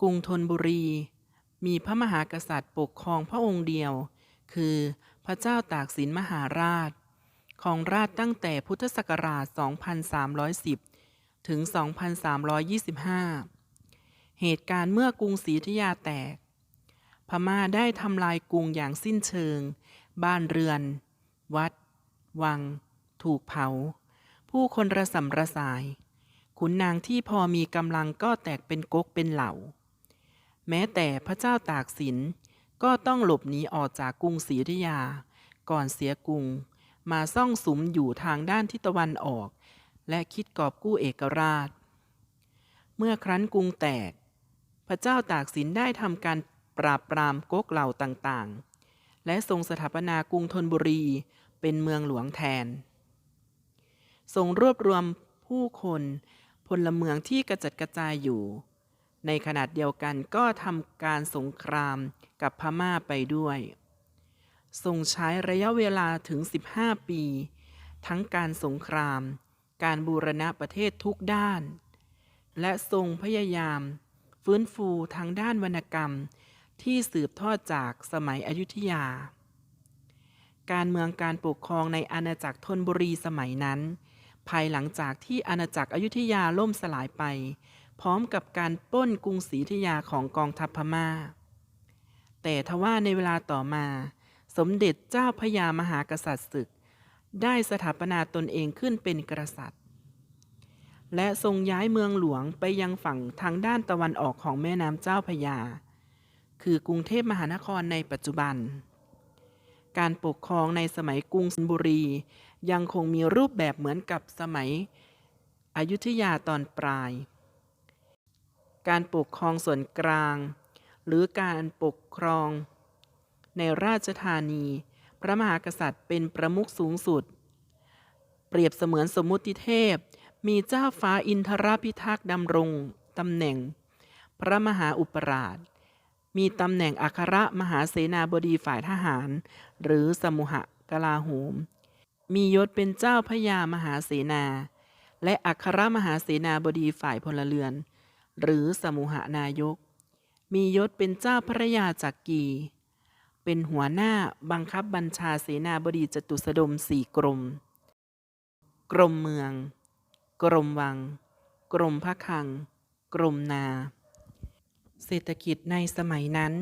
กรุงธนบุรี มีพระมหากษัตริย์ปกครองพระองค์เดียว คือพระเจ้าตากสินมหาราช ของราชตั้งแต่พุทธศักราช 2310 ถึง 2325 เหตุการณ์เมื่อกรุงศรีอยุธยาแตก พม่าได้ทำลายกรุงอย่างสิ้นเชิง บ้านเรือน วัด วัง ถูกเผา ผู้คนระสำระสายขุนนางที่พอมีกำลังก็แตกเป็นก๊กเป็นเหล่า แม้แต่พระเจ้าตากสิน ก็ต้องหลบหนีออกจากกรุงศรีอยุธยา ก่อนเสียกรุง มาซ่องสุมอยู่ทางด้านทิศตะวันออก และคิดกอบกู้เอกราช เมื่อครั้นกรุงแตก พระเจ้าตากสินได้ทำการปราบปรามก๊กเหล่าต่างๆ และทรงสถาปนากรุงธนบุรีเป็นเมืองหลวงแทน ทรงรวบรวมผู้คนพลเมืองที่กระจัดกระจายอยู่ ในขณะเดียวกันก็ทำการสงครามกับพม่าไปด้วยทรงใช้ระยะเวลาถึง 15 ปี ทั้งการสงคราม การบูรณะประเทศทุกด้าน และทรงพยายาม ฟื้นฟูทางด้านวรรณกรรมที่สืบทอดจากสมัยอยุธยา การเมืองการปกครองในอาณาจักรธนบุรีสมัยนั้น ภายหลังจากที่อาณาจักรอยุธยาล่มสลายไป พร้อมกับการปล้นกรุงศรีอยุธยาของกองทัพพม่า แต่ทว่าในเวลาต่อมา สมเด็จเจ้าพระยามหากษัตริย์ศึก ได้สถาปนาตนเองขึ้นเป็นกษัตริย์ และทรงย้ายเมืองหลวงไปยังฝั่งทางด้านตะวันออกของแม่น้ำเจ้าพระยา คือกรุงเทพมหานครในปัจจุบัน การปกครองในสมัยกรุงธนบุรี ยังคงมีรูปแบบเหมือนกับสมัยอยุธยาตอนปลาย การปกครองส่วนกลาง หรือการปกครอง ในราชธานี พระมหากษัตริย์เป็นประมุขสูงสุด เปรียบเสมือนสมมุติเทพ มีเจ้าฟ้าอินทรพิทักษ์ดำรงตำแหน่ง พระมหาอุปราช มีตำแหน่งอัครมหาเสนาบดีฝ่ายทหาร หรือสมุหกลาโหม มียศเป็นเจ้าพระยามหาเสนา และอัครมหาเสนาบดีฝ่ายพลเรือน หรือสมุหานายก มียศเป็นเจ้าพระยาจักรีเป็นหัวหน้าบังคับบัญชาเสนาบดีจตุสดมสี่กรม กรมเมือง กรมวัง กรมพระคลัง กรมนา เศรษฐกิจในสมัยนั้น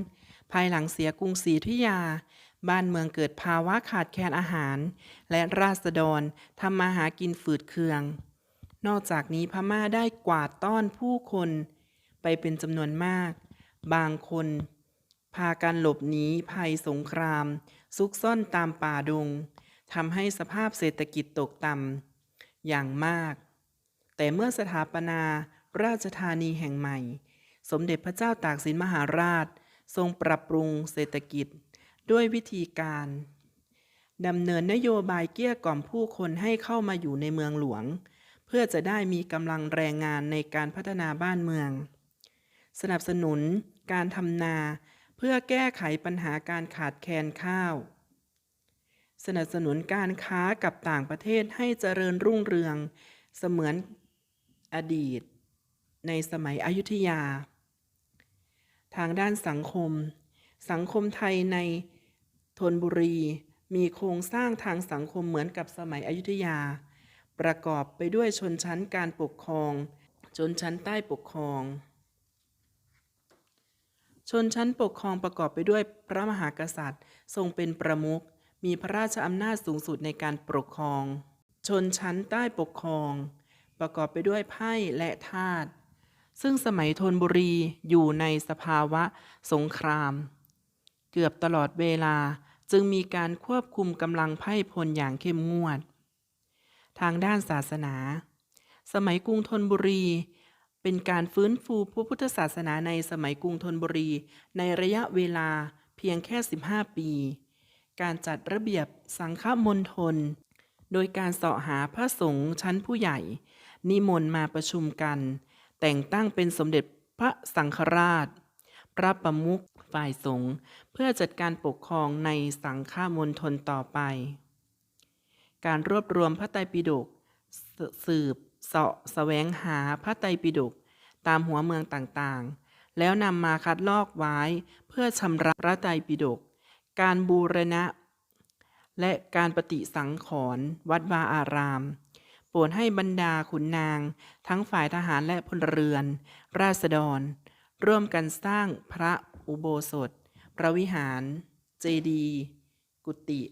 ภายหลังเสียกรุงศรีอยุธยาบ้านเมืองเกิดภาวะขาดแคลนอาหาร และราษฎรทำมาหากินฝืดเคือง นอกจากนี้พม่าได้กวาดต้อนผู้คน ไปเป็นจำนวนมาก บางคน พากันหลบหนีภัยสงคราม ซุกซ่อนตามป่าดงทำให้สภาพเศรษฐกิจตกต่ำอย่างมาก แต่เมื่อสถาปนาราชธานีแห่งใหม่ สมเด็จพระเจ้าตากสินมหาราช ทรงปรับปรุงเศรษฐกิจด้วยวิธีการดำเนินนโยบายเกี้ยกล่อมผู้คนให้เข้ามาอยู่ในเมืองหลวง พื่อจะได้มีกำลังแรงงานในการพัฒนาบ้านเมือง สนับสนุนการทำนา เพื่อแก้ไขปัญหาการขาดแคลนข้าว สนับสนุนการค้ากับต่างประเทศให้เจริญรุ่งเรือง เสมือนอดีต ในสมัยอยุธยา ทางด้านสังคม สังคมไทยในธนบุรีมีโครงสร้างทางสังคมเหมือนกับสมัยอยุธยา ประกอบไปด้วยชนชั้นการปกครอง ชนชั้นใต้ปกครอง ชนชั้นปกครองประกอบไปด้วยพระมหากษัตริย์ ทรงเป็นประมุขมีพระราชอำนาจสูงสุดในการปกครอง ชนชั้นใต้ปกครอง ประกอบไปด้วยไพ่และทาสซึ่งสมัยธนบุรีอยู่ในสภาวะสงคราม เกือบตลอดเวลาจึงมีการควบคุมกำลังไพ่พลอย่างเข้มงวด ทางด้านศาสนา สมัยกรุงธนบุรี เป็นการฟื้นฟูพระพุทธศาสนาในสมัยกรุงธนบุรี ในระยะเวลาเพียงแค่ 15 ปี การจัดระเบียบสังฆมณฑลโดยการเสาะหาพระสงฆ์ชั้นผู้ใหญ่ นิมนต์มาประชุมกัน แต่งตั้งเป็นสมเด็จพระสังฆราช พระประมุขฝ่ายสงฆ์เพื่อจัดการปกครองในสังฆมณฑลต่อไป การรวบรวมพระไตรปิฎกสืบเสาะแสวงหาพระไตรปิฎกตามหัวเมืองต่างๆ แล้วนำมาคัดลอกไว้เพื่อชำระพระไตรปิฎกการบูรณะ และการปฏิสังขรณ์วัดวาอาราม โปรดให้บรรดาขุนนาง ทั้งฝ่ายทหารและพลเรือน ราษฎร ร่วมกันสร้างพระอุโบสถ พระวิหาร เจดีย์กุฏิ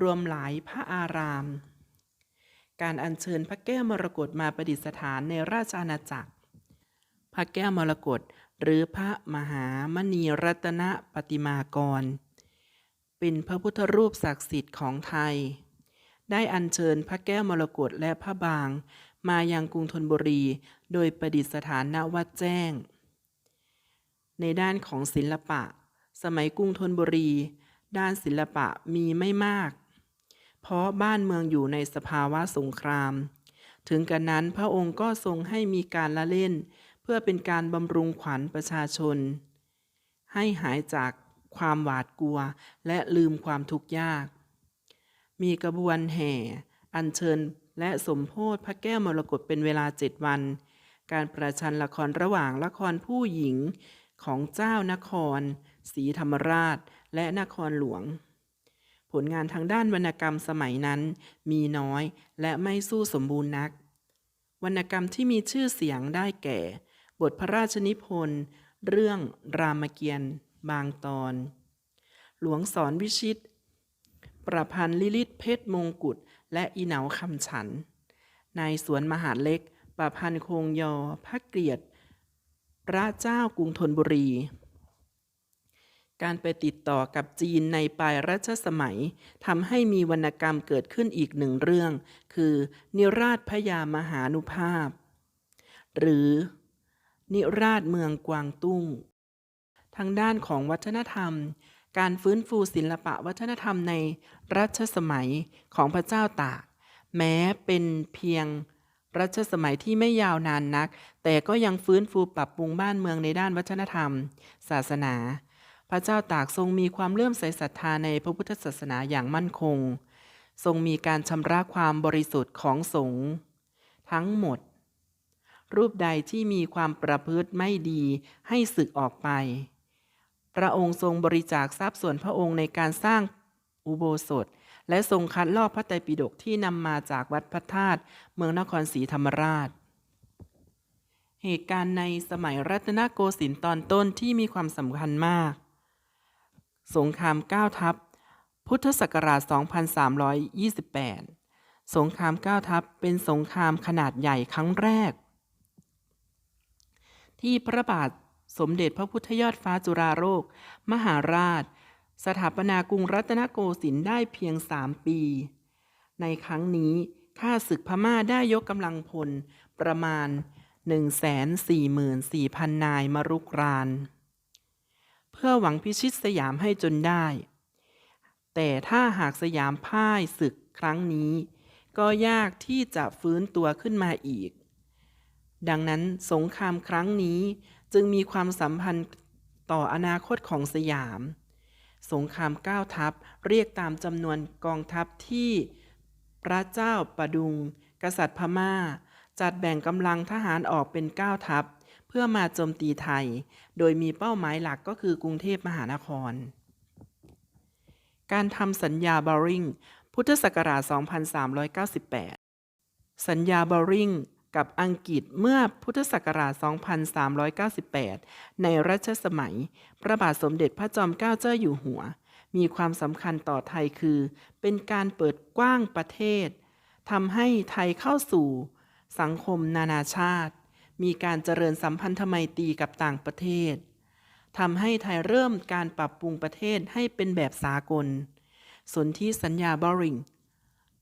รวมหลายพระอาราม การอัญเชิญพระแก้วมรกตมาประดิษฐานในราชอาณาจักร พระแก้วมรกตหรือพระมหามณีรัตนปฏิมากร เป็นพระพุทธรูปศักดิ์สิทธิ์ของไทย ได้อัญเชิญพระแก้วมรกตและพระบาง มายังกรุงธนบุรี โดยประดิษฐานณวัดแจ้ง ในด้านของศิลปะ สมัยกรุงธนบุรี ด้านศิลปะมีไม่มาก เพราะบ้านเมืองอยู่ในสภาวะสงคราม ถึงกันนั้นพระองค์ก็ทรงให้มีการละเล่น เพื่อเป็นการบำรุงขวัญประชาชน ให้หายจากความหวาดกลัวและลืมความทุกข์ยาก มีกระบวนแห่ อัญเชิญและสมโพธิพระแก้วมรกตเป็นเวลาเจ็ดวัน การประชันละครระหว่างละครผู้หญิงของเจ้านครศรีธรรมราชและนครหลวง ลงานทางด้านวรรณกรรมสมัยนั้นมีน้อยและไม่สู้สมบูรณ์นัก วรรณกรรมที่มีชื่อเสียงได้แก่ บทพระราชนิพนธ์ เรื่องรามเกียรติ์บางตอน หลวงสอนวิชิต ประพันธ์ลิลิตเพชรมงกุฎและอีเหนาคำฉันนายสวนมหาเล็กประพันธ์คงยอพระเกียรติ พระเจ้ากรุงธนบุรี การไปติดต่อกับจีนในปลายรัชสมัยทำให้มีวรรณกรรมเกิดขึ้นอีกหนึ่งเรื่อง คือ นิราชพระยามหานุภาพ หรือ นิราชเมืองกวางตุ้ง ทางด้านของวัฒนธรรม การฟื้นฟูศิลปะวัฒนธรรมในรัชสมัยของพระเจ้าตาก แม้เป็นเพียงรัชสมัยที่ไม่ยาวนานนัก แต่ก็ยังฟื้นฟูปรับปรุงบ้านเมืองในด้านวัฒนธรรม ศาสนา พระเจ้าตากทรงมีความเลื่อมใสศรัทธาในพระพุทธศาสนาอย่างมั่นคง ทรงมีการชำระความบริสุทธิ์ของสงฆ์ทั้งหมด รูปใดที่มีความประพฤติไม่ดีให้สึกออกไป พระองค์ทรงบริจาคทรัพย์ส่วนพระองค์ในการสร้างอุโบสถ และทรงคัดลอกพระไตรปิฎกที่นำมาจากวัดพระธาตุเมืองนครศรีธรรมราชเหตุการณ์ในสมัยรัตนโกสินทร์ตอนต้นที่มีความสำคัญมาก สงครามเก้าทัพพุทธศักราช 2328 สงครามเก้าทัพเป็นสงครามขนาดใหญ่ครั้งแรก ที่พระบาทสมเด็จพระพุทธยอดฟ้าจุฬาโลกมหาราช สถาปนากรุงรัตนโกสินทร์ได้เพียงสามปี ในครั้งนี้ข้าศึกพม่าได้ยกกำลังพลประมาณ 144,000 นายมารุกราน เพื่อหวังพิชิตสยามให้จนได้ แต่ถ้าหากสยามพ่ายศึกครั้งนี้ ก็ยากที่จะฟื้นตัวขึ้นมาอีก ดังนั้นสงครามครั้งนี้จึงมีความสัมพันธ์ต่ออนาคตของสยาม สงครามเก้าทัพเรียกตามจำนวนกองทัพที่พระเจ้าประดุง กษัตริย์พม่า จัดแบ่งกำลังทหารออกเป็นเก้าทัพ เพื่อมาโจมตีไทย โดยมีเป้าหมายหลักก็คือกรุงเทพมหานคร การทำสัญญาบาริงพุทธศักราช 2398 สัญญาบาริงกับอังกฤษเมื่อพุทธศักราช 2398 ในรัชสมัย พระบาทสมเด็จพระจอมเกล้าเจ้าอยู่หัว มีความสำคัญต่อไทยคือ เป็นการเปิดกว้างประเทศทำให้ไทยเข้าสู่ สังคมนานาชาติ มีการเจริญสัมพันธไมตรีกับต่างประเทศทำให้ไทยเริ่มการปรับปรุงประเทศให้เป็นแบบสากล สนธิสัญญาบอริง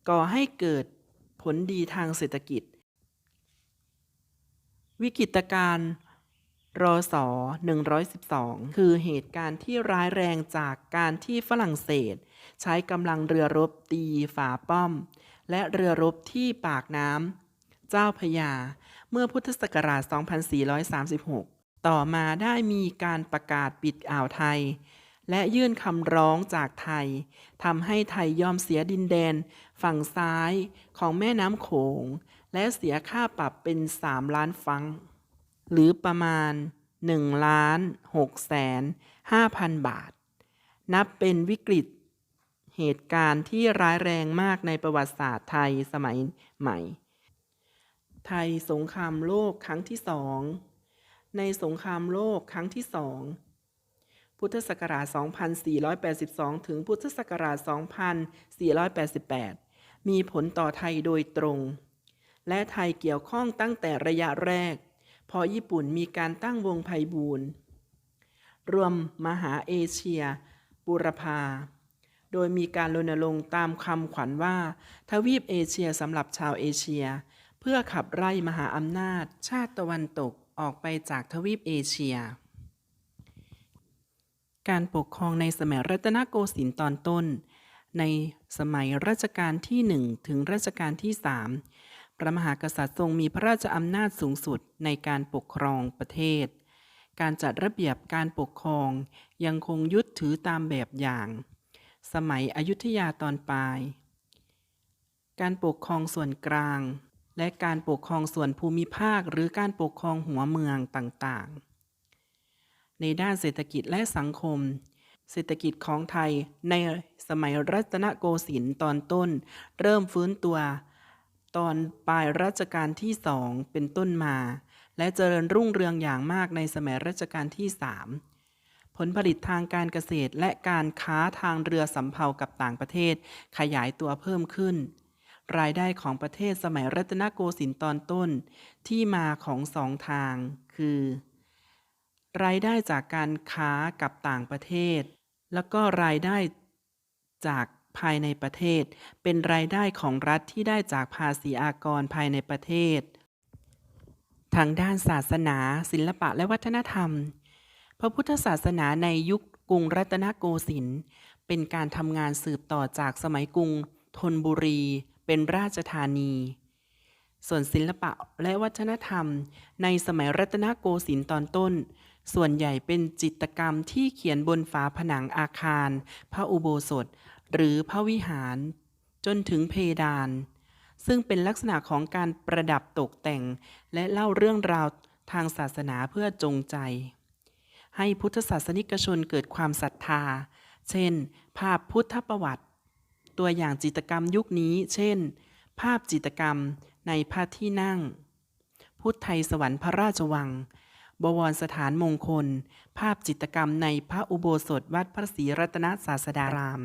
ก่อให้เกิดผลดีทางเศรษฐกิจ วิกฤตการณ์รอสอ112 คือเหตุการณ์ที่ร้ายแรงจากการที่ฝรั่งเศส ใช้กำลังเรือรบตีฝาป้อม และเรือรบที่ปากน้ำ เจ้าพระยาเมื่อพุทธศักราช 2436 ต่อมาได้มีการประกาศปิดอ่าวไทย และยื่นคำร้องจากไทยทำให้ไทยยอมเสียดินแดนฝั่งซ้ายของแม่น้ำโขง และเสียค่าปรับเป็น 3 ล้านฟัง หรือประมาณ1ล้าน6แสน5,000บาท นับเป็นวิกฤตเหตุการณ์ที่ร้ายแรงมากในประวัติศาสตร์ไทยสมัยใหม่ ไทยสงครามโลกครั้งที่สองในสงครามโลกครั้งที่สองพุทธศักราช 2482 ถึงพุทธศักราช 2488 มีผลต่อไทยโดยตรง และไทยเกี่ยวข้องตั้งแต่ระยะแรก พอญี่ปุ่นมีการตั้งวงไพบูลย์รวมมหาเอเชียบูรพา โดยมีการรณรงค์ตามคำขวัญว่า ทวีปเอเชียสำหรับชาวเอเชีย พื่อขับไล่มหาอำนาจ ชาติตะวันตกออกไปจากทวีปเอเชีย การปกครองในสมัยรัตนโกสินทร์ตอนต้น ในสมัยรัชกาลที่หนึ่งถึงรัชกาลที่สามพระมหากษัตริย์ทรงมีพระราชอำนาจสูงสุดในการปกครองประเทศ การจัดระเบียบการปกครองยังคงยึดถือตามแบบอย่าง สมัยอยุธยาตอนปลาย การปกครองส่วนกลาง และการปกครองส่วนภูมิภาคหรือการปกครองหัวเมืองต่างๆ ในด้านเศรษฐกิจและสังคม เศรษฐกิจของไทยในสมัยรัตนโกสินทร์ตอนต้น เริ่มฟื้นตัว ตอนปลายรัชกาลที่สองเป็นต้นมา และเจริญรุ่งเรืองอย่างมากในสมัยรัชกาลที่สามผลผลิตทางการเกษตรและการค้าทางเรือสำเภากับต่างประเทศขยายตัวเพิ่มขึ้น รายได้ของประเทศสมัยรัตนโกสินทร์ตอนต้นที่มาของสองทาง คือ รายได้จากการค้ากับต่างประเทศ แล้วก็รายได้จากภายในประเทศ เป็นรายได้ของรัฐที่ได้จากภาษีอากรภายในประเทศ ทางด้านศาสนา ศิลปะและวัฒนธรรม พระพุทธศาสนาในยุคกรุงรัตนโกสินทร์เป็นการทำงานสืบต่อจากสมัยกรุงธนบุรี เป็นราชธานี ส่วนศิลปะและวัฒนธรรม ในสมัยรัตนโกสินทร์ตอนต้น ส่วนใหญ่เป็นจิตกรรมที่เขียนบนฝาผนังอาคาร พระอุโบสถ หรือพระวิหาร จนถึงเพดาน ซึ่งเป็นลักษณะของการประดับตกแต่ง และเล่าเรื่องราวทางศาสนาเพื่อจงใจ ให้พุทธศาสนิกชนเกิดความศรัทธา เช่น ภาพพุทธประวัติ ตัวอย่างจิตรกรรมยุคนี้ เช่น ภาพจิตรกรรมในพระที่นั่ง พุทธไทยสวรรค์พระราชวัง บวรสถานมงคล ภาพจิตรกรรมในพระอุโบสถวัดพระศรีรัตนศาสดาราม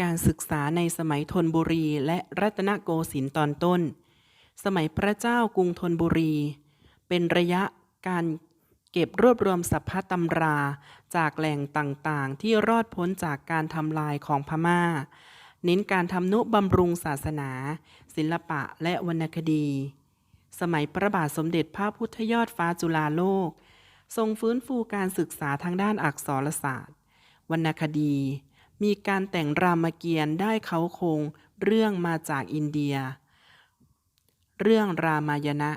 การศึกษาในสมัยธนบุรีและรัตนโกสินทร์ตอนต้น สมัยพระเจ้ากรุงธนบุรี เป็นระยะการ เก็บรวบรวมสัพพะตำรา จากแหล่งต่างๆ ที่รอดพ้นจากการทำลายของพม่า เน้นการทำนุบำรุงศาสนา ศิลปะและวรรณคดี สมัยพระบาทสมเด็จพระพุทธยอดฟ้าจุฬาโลก ทรงฟื้นฟูการศึกษาทางด้านอักษรศาสตร์ วรรณคดี มีการแต่งรามเกียรติ์ได้เขาคงเรื่องมาจากอินเดีย เรื่องรามายณะ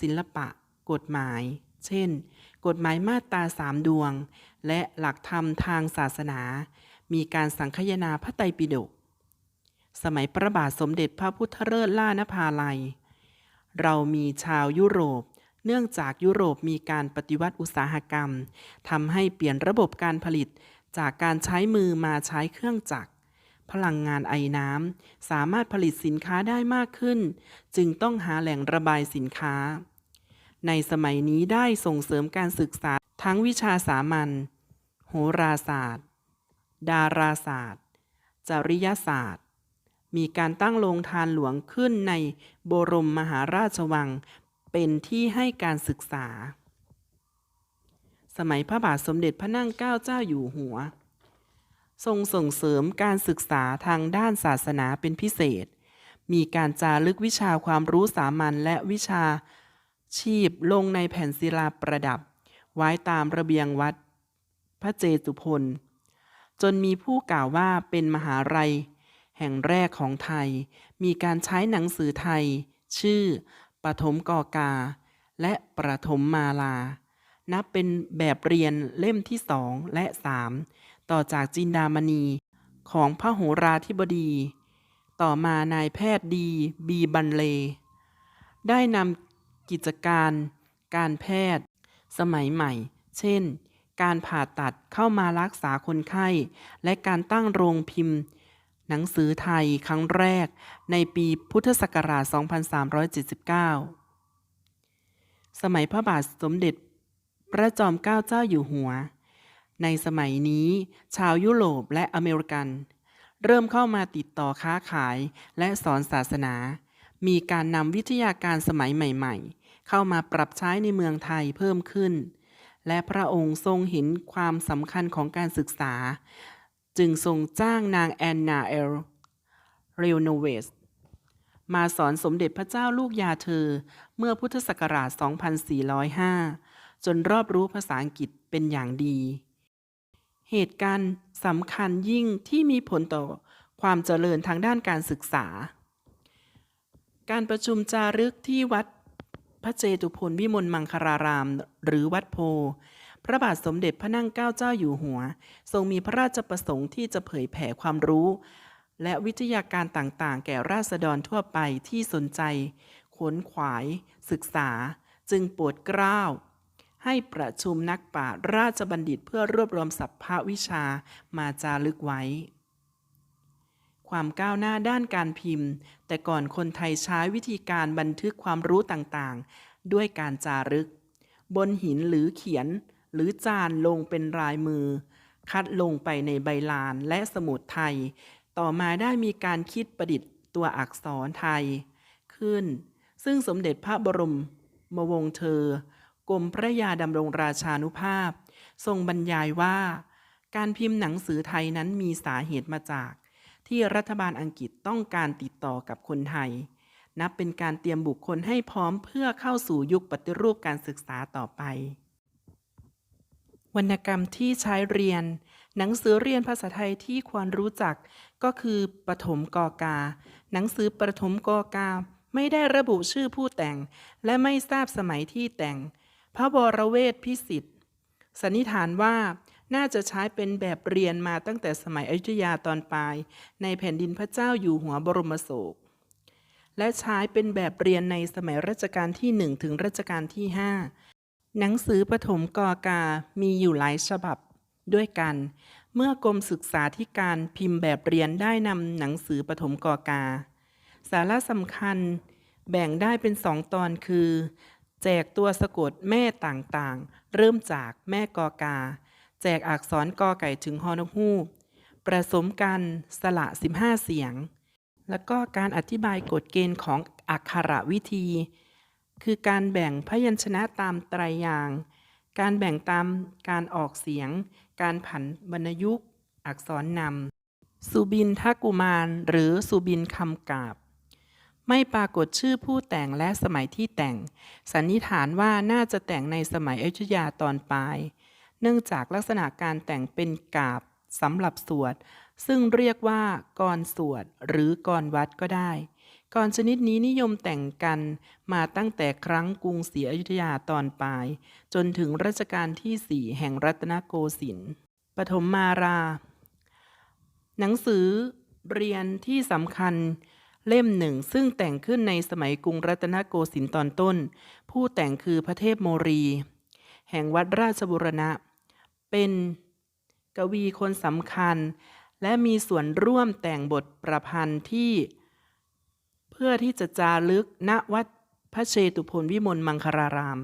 ศิลปะ กฎหมาย เช่น กฎหมายมาตราสามดวง และหลักธรรมทางศาสนา มีการสังคายนาพระไตรปิฎกสมัยพระบาทสมเด็จพระพุทธเลิศล่านภาลัย เรามีชาวยุโรป เนื่องจากยุโรปมีการปฏิวัติอุตสาหกรรมทำให้เปลี่ยนระบบการผลิตจากการใช้มือมาใช้เครื่องจักร พลังงานไอน้ำสามารถผลิตสินค้าได้มากขึ้น จึงต้องหาแหล่งระบายสินค้า ในสมัยนี้ได้ส่งเสริมการศึกษาทั้งวิชาสามัญ โหราศาสตร์ ดาราศาสตร์ จริยศาสตร์ มีการตั้งโรงทานหลวงขึ้นในบรมมหาราชวัง เป็นที่ให้การศึกษา สมัยพระบาทสมเด็จพระนั่งเกล้าเจ้าอยู่หัว ทรงส่งเสริมการศึกษาทางด้านศาสนาเป็นพิเศษ มีการจารึกวิชาความรู้สามัญและวิชา ชีพลงในแผ่นศิลาประดับ ไว้ตามระเบียงวัด พระเจตุพนจนมีผู้กล่าวว่าเป็นมหาลัยแห่งแรกของไทย มีการใช้หนังสือไทย ชื่อปฐมกอกา และประถมมาลา นับเป็นแบบเรียนเล่มที่สองและสามต่อจากจินดามณีของพระโหราธิบดี ต่อมานายแพทย์ดี บีบันเล ได้นำ กิจการ การแพทย์ สมัยใหม่ เช่น การผ่าตัดเข้ามารักษาคนไข้ และการตั้งโรงพิมพ์ หนังสือไทยครั้งแรกในปีพุทธศักราช 2379 สมัยพระบาทสมเด็จพระจอมเกล้าเจ้าอยู่หัว ในสมัยนี้ ชาวยุโรปและอเมริกัน เริ่มเข้ามาติดต่อค้าขายและสอนศาสนา มีการนำวิทยาการสมัยใหม่ ๆ เข้ามาปรับใช้ในเมืองไทยเพิ่มขึ้น และพระองค์ทรงเห็นความสำคัญของการศึกษา จึงทรงจ้างนางแอนนาเอลเรโนเวสมาสอนสมเด็จพระเจ้าลูกยาเธอเมื่อพุทธศักราช 2405 จนรอบรู้ภาษาอังกฤษเป็นอย่างดี เหตุการณ์สำคัญยิ่งที่มีผลต่อความเจริญทางด้านการศึกษา การประชุมจารึกที่วัดพระเจตุพนวิมลมังคลาราม หรือวัดโพ พระบาทสมเด็จพระนั่งเกล้าเจ้าอยู่หัว ทรงมีพระราชประสงค์ที่จะเผยแผ่ความรู้ และวิทยาการต่างๆ แก่ราษฎรทั่วไปที่สนใจขวนขวาย ศึกษา จึงโปรดเกล้า ให้ประชุมนักปราชญ์ราชบัณฑิตเพื่อรวบรวมสัพพะวิชามาจารึกไว้ ความก้าวหน้าด้านการพิมพ์ แต่ก่อนคนไทยใช้วิธีการบันทึกความรู้ต่างๆ ด้วยการจารึก บนหินหรือเขียน หรือจานลงเป็นลายมือ คัดลงไปในใบลานและสมุดไทย ต่อมาได้มีการคิดประดิษฐ์ตัวอักษรไทย ขึ้น ซึ่งสมเด็จพระบรมมวงเธอ กรมพระยาดำรงราชานุภาพ ทรงบรรยายว่า การพิมพ์หนังสือไทยนั้นมีสาเหตุมาจาก ที่รัฐบาลอังกฤษต้องการติดต่อกับคนไทย นับเป็นการเตรียมบุคคลให้พร้อมเพื่อเข้าสู่ยุคปฏิรูปการศึกษาต่อไป วรรณกรรมที่ใช้เรียน หนังสือเรียนภาษาไทยที่ควรรู้จักก็คือปฐมกอกา หนังสือปฐมกอกาไม่ได้ระบุชื่อผู้แต่ง และไม่ทราบสมัยที่แต่ง พระวรเวทพิสิทธิ์สันนิษฐานว่า น่าจะใช้เป็นแบบเรียนมาตั้งแต่สมัยอยุธยาตอนปลาย ในแผ่นดินพระเจ้าอยู่หัวบรมโศก และใช้เป็นแบบเรียนในสมัยรัชกาลที่หนึ่งถึงรัชกาลที่ห้าหนังสือปฐมกอกา มีอยู่หลายฉบับด้วยกัน เมื่อกรมศึกษาธิการพิมพ์แบบเรียนได้นำหนังสือปฐมกอกา สาระสำคัญแบ่งได้เป็นสองตอนคือ แจกตัวสะกดแม่ต่างๆ เริ่มจากแม่กอกา แจกอักษรกอไก่ถึงฮอนกฮูกประสมกันสละ 15 เสียง แล้วก็การอธิบายกฎเกณฑ์ของอักขระวิธี คือการแบ่งพยัญชนะตามไตรยาง การแบ่งตามการออกเสียง การผันวรรณยุกต์ อักษรนำสุบินทกุมาร หรือสุบินคำกาบ ไม่ปรากฏชื่อผู้แต่งและสมัยที่แต่ง สันนิษฐานว่าน่าจะแต่งในสมัยอยุธยาตอนปลาย เนื่องจากลักษณะการแต่งเป็นกาบสำหรับสวด ซึ่งเรียกว่ากรสวดหรือกรวัดก็ได้กรชนิดนี้นิยมแต่งกันมาตั้งแต่ครั้งกรุงศรีอยุธยาตอนปลาย จนถึงรัชกาลที่สี่แห่งรัตนโกสินทร์ปฐมมารา หนังสือเรียนที่สำคัญเล่มหนึ่งซึ่งแต่งขึ้นในสมัยกรุงรัตนโกสินทร์ตอนต้น ผู้แต่งคือพระเทพโมรี แห่งวัดราชบุรณะ เป็นกวีคนสำคัญ และมีส่วนร่วมแต่งบทประพันธ์ที่ เพื่อที่จะจารึกณวัดพระเชตุพนวิมลมังคลาราม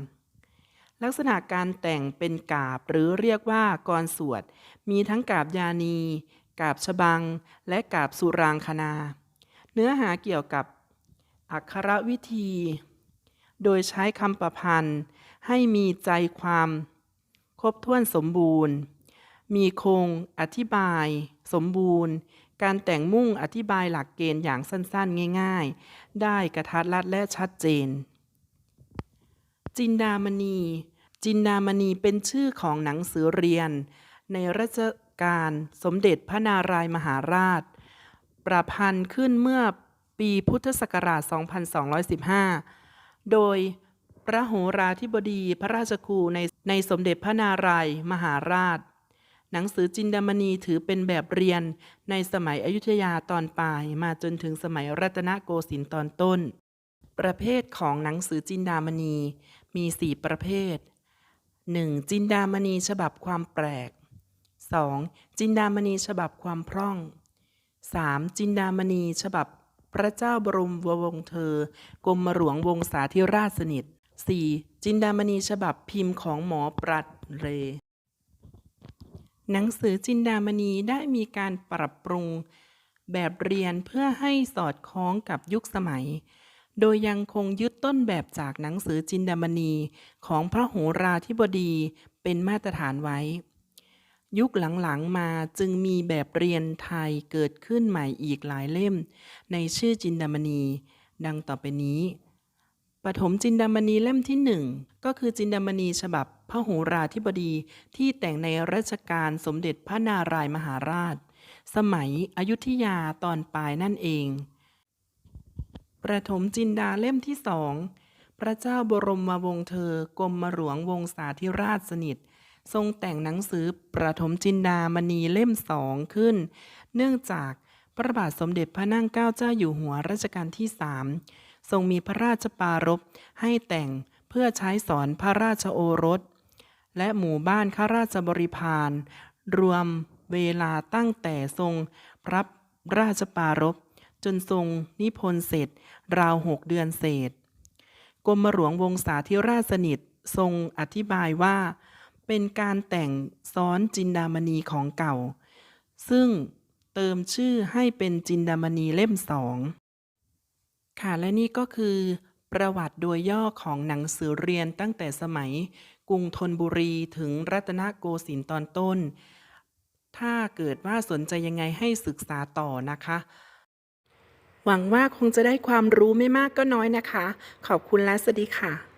ลักษณะการแต่งเป็นกาบหรือเรียกว่ากรสวด มีทั้งกาบยานี กาบฉบัง และกาบสุรางคณา เนื้อหาเกี่ยวกับอักขรวิธี โดยใช้คำประพันธ์ให้มีใจความ รบถ้วนสมบูรณ์ มีโครงอธิบาย สมบูรณ์ การแต่งมุ่งอธิบายหลักเกณฑ์อย่างสั้นๆ ง่ายๆ ได้กระทัดรัดและชัดเจน จินดามณี จินดามณีเป็นชื่อของหนังสือเรียน ในรัชกาลสมเด็จพระนารายมหาราช ประพันธ์ขึ้นเมื่อปีพุทธศักราช 2215 โดย พระโหราธิบดีพระราชครูในในสมเด็จพระนารายมหาราช หนังสือจินดามณีถือเป็นแบบเรียนในสมัยอยุธยาตอนปลายมาจนถึงสมัยรัตนโกสินทร์ตอนต้น ประเภทของหนังสือจินดามณีมี 4 ประเภท 1. จินดามณีฉบับความแปลก 2. จินดามณีฉบับความพร่อง 3. จินดามณีฉบับพระเจ้าบรมวงศ์เธอ กรมหลวงวงศาธิราชสนิท 4. จินดามณีฉบับพิมพ์ของหมอปรัดเร หนังสือจินดามณีได้มีการปรับปรุงแบบเรียนเพื่อให้สอดคล้องกับยุคสมัย โดยยังคงยึดต้นแบบจากหนังสือจินดามณีของพระโหราธิบดีเป็นมาตรฐานไว้ ยุคหลังๆมาจึงมีแบบเรียนไทยเกิดขึ้นใหม่อีกหลายเล่ม ในชื่อจินดามณี ดังต่อไปนี้ ปฐมจินดามณีเล่มที่หนึ่งก็คือจินดามณีฉบับพระโหราธิบดีที่แต่งในรัชกาลสมเด็จพระนารายมหาราช สมัยอยุธยาตอนปลายนั่นเองประถมจินดาเล่มที่สองพระเจ้าบรมวงศ์เธอกรมหลวงวงศาธิราชสนิท ทรงแต่งหนังสือประถมจินดามณีเล่มสองขึ้น เนื่องจากพระบาทสมเด็จพระนั่งเกล้าเจ้าอยู่หัวรัชกาลที่สาม ทรงมีพระราชปารภให้แต่งเพื่อใช้สอนพระราชโอรส และหมู่บ้านข้าราชบริพารรวมเวลาตั้งแต่ทรงรับราชปารภจนทรงนิพนธ์เสร็จ ราวหกเดือนเศษกรมหลวงวงศาธิราชสนิททรงอธิบายว่า เป็นการแต่งซ้อนจินดามณีของเก่า ซึ่งเติมชื่อให้เป็นจินดามณีเล่มสอง ค่ะ และนี่ก็คือประวัติโดยย่อของหนังสือเรียนตั้งแต่สมัยกรุงธนบุรีถึงรัตนโกสินทร์ตอนต้น ถ้าเกิดว่าสนใจยังไงให้ศึกษาต่อนะคะ หวังว่าคงจะได้ความรู้ไม่มากก็น้อยนะคะ ขอบคุณและสวัสดีค่ะ